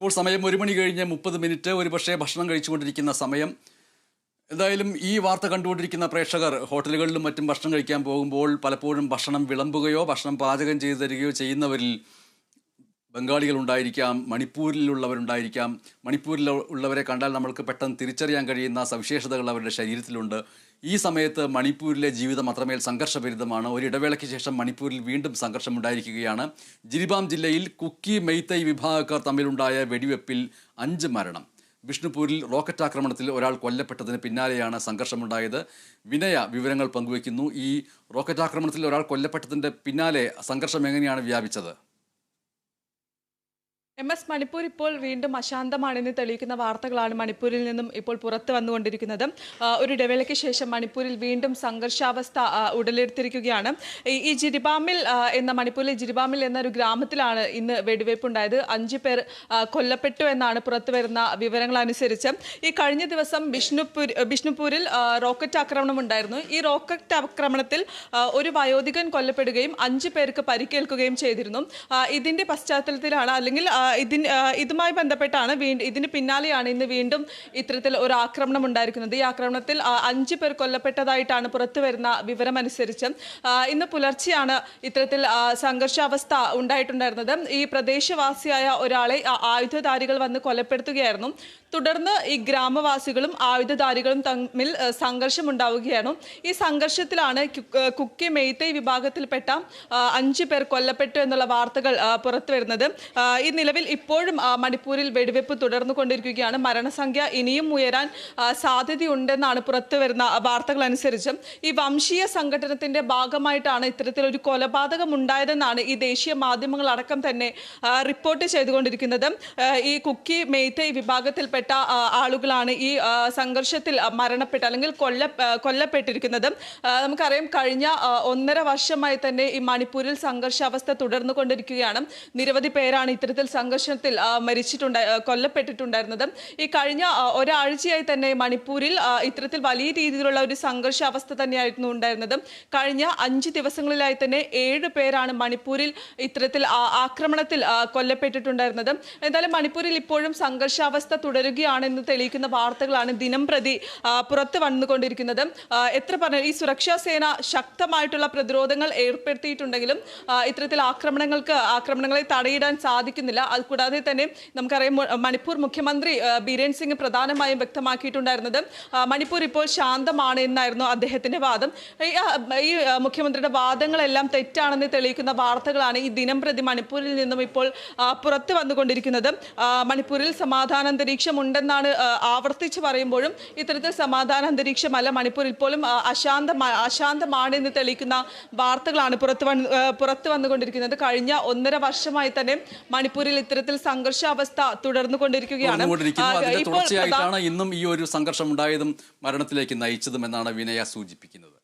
ഇപ്പോൾ സമയം ഒരു മണി കഴിഞ്ഞ് മുപ്പത് മിനിറ്റ്. ഒരുപക്ഷെ ഭക്ഷണം കഴിച്ചുകൊണ്ടിരിക്കുന്ന സമയം. എന്തായാലും ഈ വാർത്ത കണ്ടുകൊണ്ടിരിക്കുന്ന പ്രേക്ഷകർ ഹോട്ടലുകളിലും മറ്റും ഭക്ഷണം കഴിക്കാൻ പോകുമ്പോൾ പലപ്പോഴും ഭക്ഷണം വിളമ്പുകയോ ഭക്ഷണം പാചകം ചെയ്തു തരികയോ ചെയ്യുന്നവരിൽ ബംഗാളികൾ ഉണ്ടായിരിക്കാം മണിപ്പൂരിലുള്ളവരുണ്ടായിരിക്കാം. മണിപ്പൂരിൽ ഉള്ളവരെ കണ്ടാൽ നമ്മൾക്ക് പെട്ടെന്ന് തിരിച്ചറിയാൻ കഴിയുന്ന സവിശേഷതകൾ അവരുടെ ശരീരത്തിലുണ്ട്. ഈ സമയത്ത് മണിപ്പൂരിലെ ജീവിതം അത്രമേൽ സംഘർഷഭരിതമാണ്. ഒരു ഇടവേളയ്ക്ക് ശേഷം മണിപ്പൂരിൽ വീണ്ടും സംഘർഷം ഉണ്ടായിരിക്കുകയാണ് ജിരിബാം ജില്ലയിൽ കുക്കി മെയ്തൈ വിഭാഗക്കാർ തമ്മിലുണ്ടായ വെടിവെപ്പിൽ അഞ്ച് മരണം. വിഷ്ണുപൂരിൽ റോക്കറ്റ് ആക്രമണത്തിൽ ഒരാൾ കൊല്ലപ്പെട്ടതിന് പിന്നാലെയാണ് സംഘർഷമുണ്ടായത്. വിനയ വിവരങ്ങൾ പങ്കുവയ്ക്കുന്നു. ഈ റോക്കറ്റ് ആക്രമണത്തിൽ ഒരാൾ കൊല്ലപ്പെട്ടതിന്റെ പിന്നാലെ സംഘർഷം എങ്ങനെയാണ് വ്യാപിച്ചത്? എം എസ് മണിപ്പൂർ ഇപ്പോൾ വീണ്ടും അശാന്തമാണെന്ന് തെളിയിക്കുന്ന വാർത്തകളാണ് മണിപ്പൂരിൽ നിന്നും ഇപ്പോൾ പുറത്തു വന്നുകൊണ്ടിരിക്കുന്നത്. ഒരു ഇടവേളയ്ക്ക് ശേഷം മണിപ്പൂരിൽ വീണ്ടും സംഘർഷാവസ്ഥ ഉടലെടുത്തിരിക്കുകയാണ്. ഈ- ജിരിബാമിൽ എന്ന മണിപ്പൂരിലെ ജിരിബാമിൽ എന്ന ഒരു ഗ്രാമത്തിലാണ് ഇന്ന് വെടിവയ്പുണ്ടായത്. അഞ്ച് പേർ കൊല്ലപ്പെട്ടു എന്നാണ് പുറത്തു വരുന്ന വിവരങ്ങൾ അനുസരിച്ച്. ഈ കഴിഞ്ഞ ദിവസം ബിഷ്ണുപൂർ ബിഷ്ണുപൂരിൽ റോക്കറ്റ് ആക്രമണം ഉണ്ടായിരുന്നു. ഈ റോക്കറ്റ് ആക്രമണത്തിൽ ഒരു വയോധികൻ കൊല്ലപ്പെടുകയും അഞ്ച് പേർക്ക് പരിക്കേൽക്കുകയും ചെയ്തിരുന്നു. ഇതിന്റെ പശ്ചാത്തലത്തിലാണ് അല്ലെങ്കിൽ ഇതിന് ഇതുമായി ബന്ധപ്പെട്ടാണ് വീണ്ടും ഇതിന് പിന്നാലെയാണ് ഇന്ന് വീണ്ടും ഇത്തരത്തിൽ ഒരു ആക്രമണം ഉണ്ടായിരിക്കുന്നത്. ഈ ആക്രമണത്തിൽ അഞ്ച് പേർ കൊല്ലപ്പെട്ടതായിട്ടാണ് പുറത്തു വരുന്ന വിവരമനുസരിച്ച് ഇന്ന് പുലർച്ചെയാണ് ഇത്തരത്തിൽ സംഘർഷാവസ്ഥ ഉണ്ടായിട്ടുണ്ടായിരുന്നത്. ഈ പ്രദേശവാസിയായ ഒരാളെ ആയുധധാരികൾ വന്ന് കൊലപ്പെടുത്തുകയായിരുന്നു. തുടർന്ന് ഈ ഗ്രാമവാസികളും ആയുധധാരികളും തമ്മിൽ സംഘർഷം ഉണ്ടാവുകയാണ് ഈ സംഘർഷത്തിലാണ് കുക്കി മെയ്തൈ വിഭാഗത്തിൽപ്പെട്ട അഞ്ച് പേർ കൊല്ലപ്പെട്ടു എന്നുള്ള വാർത്തകൾ പുറത്തു വരുന്നത്. ഈ നിലവിൽ ഇപ്പോഴും മണിപ്പൂരിൽ വെടിവെപ്പ് തുടർന്നു കൊണ്ടിരിക്കുകയാണ് മരണസംഖ്യ ഇനിയും ഉയരാൻ സാധ്യതയുണ്ടെന്നാണ് പുറത്തു വരുന്ന വാർത്തകൾ അനുസരിച്ച്. ഈ വംശീയ സംഘടനത്തിന്റെ ഭാഗമായിട്ടാണ് ഇത്തരത്തിലൊരു കൊലപാതകം ഉണ്ടായതെന്നാണ് ഈ ദേശീയ മാധ്യമങ്ങൾ അടക്കം തന്നെ റിപ്പോർട്ട് ചെയ്തുകൊണ്ടിരിക്കുന്നത്. ഈ കുക്കി മെയ്തൈ വിഭാഗത്തിൽപ്പെട്ട ആളുകളാണ് ഈ സംഘർഷത്തിൽ മരണപ്പെട്ട അല്ലെങ്കിൽ കൊല്ല കൊല്ലപ്പെട്ടിരിക്കുന്നത്. നമുക്കറിയാം കഴിഞ്ഞ ഒന്നര വർഷമായി തന്നെ ഈ മണിപ്പൂരിൽ സംഘർഷാവസ്ഥ തുടർന്നു കൊണ്ടിരിക്കുകയാണ് നിരവധി പേരാണ് ഇത്തരത്തിൽ സംഘർഷത്തിൽ മരിച്ചിട്ടുണ്ട് കൊല്ലപ്പെട്ടിട്ടുണ്ടായിരുന്നത്. ഈ കഴിഞ്ഞ ഒരാഴ്ചയായി തന്നെ മണിപ്പൂരിൽ ഇത്തരത്തിൽ വലിയ രീതിയിലുള്ള ഒരു സംഘർഷാവസ്ഥ തന്നെയായിരുന്നു ഉണ്ടായിരുന്നത്. കഴിഞ്ഞ അഞ്ച് ദിവസങ്ങളിലായി തന്നെ ഏഴ് പേരാണ് മണിപ്പൂരിൽ ഇത്തരത്തിൽ ആക്രമണത്തിൽ കൊല്ലപ്പെട്ടിട്ടുണ്ടായിരുന്നത്. എന്തായാലും മണിപ്പൂരിൽ ഇപ്പോഴും സംഘർഷാവസ്ഥ തുടരുകയാണെന്ന് തെളിയിക്കുന്ന വാർത്തകളാണ് ദിനം പ്രതി പുറത്തു വന്നുകൊണ്ടിരിക്കുന്നത്. എത്ര പറഞ്ഞാൽ ഈ സുരക്ഷാ സേന ശക്തമായിട്ടുള്ള പ്രതിരോധങ്ങൾ ഏർപ്പെടുത്തിയിട്ടുണ്ടെങ്കിലും ഇത്തരത്തിൽ ആക്രമണങ്ങൾക്ക് ആക്രമണങ്ങളെ തടയിടാൻ സാധിക്കുന്നില്ല. അത് കൂടാതെ തന്നെ നമുക്കറിയാം മണിപ്പൂർ മുഖ്യമന്ത്രി ബിരേൻ സിംഗ് പ്രധാനമായും വ്യക്തമാക്കിയിട്ടുണ്ടായിരുന്നത്. മണിപ്പൂർ ഇപ്പോൾ ശാന്തമാണ് എന്നായിരുന്നു അദ്ദേഹത്തിന്റെ വാദം. ഈ, മുഖ്യമന്ത്രിയുടെ വാദങ്ങളെല്ലാം തെറ്റാണെന്ന് തെളിയിക്കുന്ന വാർത്തകളാണ് ഈ ദിനം പ്രതി മണിപ്പൂരിൽ നിന്നും ഇപ്പോൾ പുറത്തു വന്നുകൊണ്ടിരിക്കുന്നത്. മണിപ്പൂരിൽ സമാധാന അന്തരീക്ഷം ഉണ്ടെന്നാണ് ആവർത്തിച്ച് പറയുമ്പോഴും ഇത്തരത്തിൽ സമാധാന അന്തരീക്ഷമല്ല മണിപ്പൂർ ഇപ്പോഴും അശാന്ത അശാന്തമാ അശാന്തമാണ് എന്ന് തെളിയിക്കുന്ന വാർത്തകളാണ് പുറത്തു വന്ന് പുറത്ത് വന്നുകൊണ്ടിരിക്കുന്നത്. കഴിഞ്ഞ ഒന്നര വർഷമായി തന്നെ മണിപ്പൂരിൽ ഇത്തരത്തിൽ സംഘർഷാവസ്ഥ തുടർന്നു കൊണ്ടിരിക്കുകയാണ് തുടർച്ചയായിട്ടാണ് ഇന്നും ഈ ഒരു സംഘർഷം ഉണ്ടായതും മരണത്തിലേക്ക് നയിച്ചതും എന്നാണ് വിനയ സൂചിപ്പിക്കുന്നത്.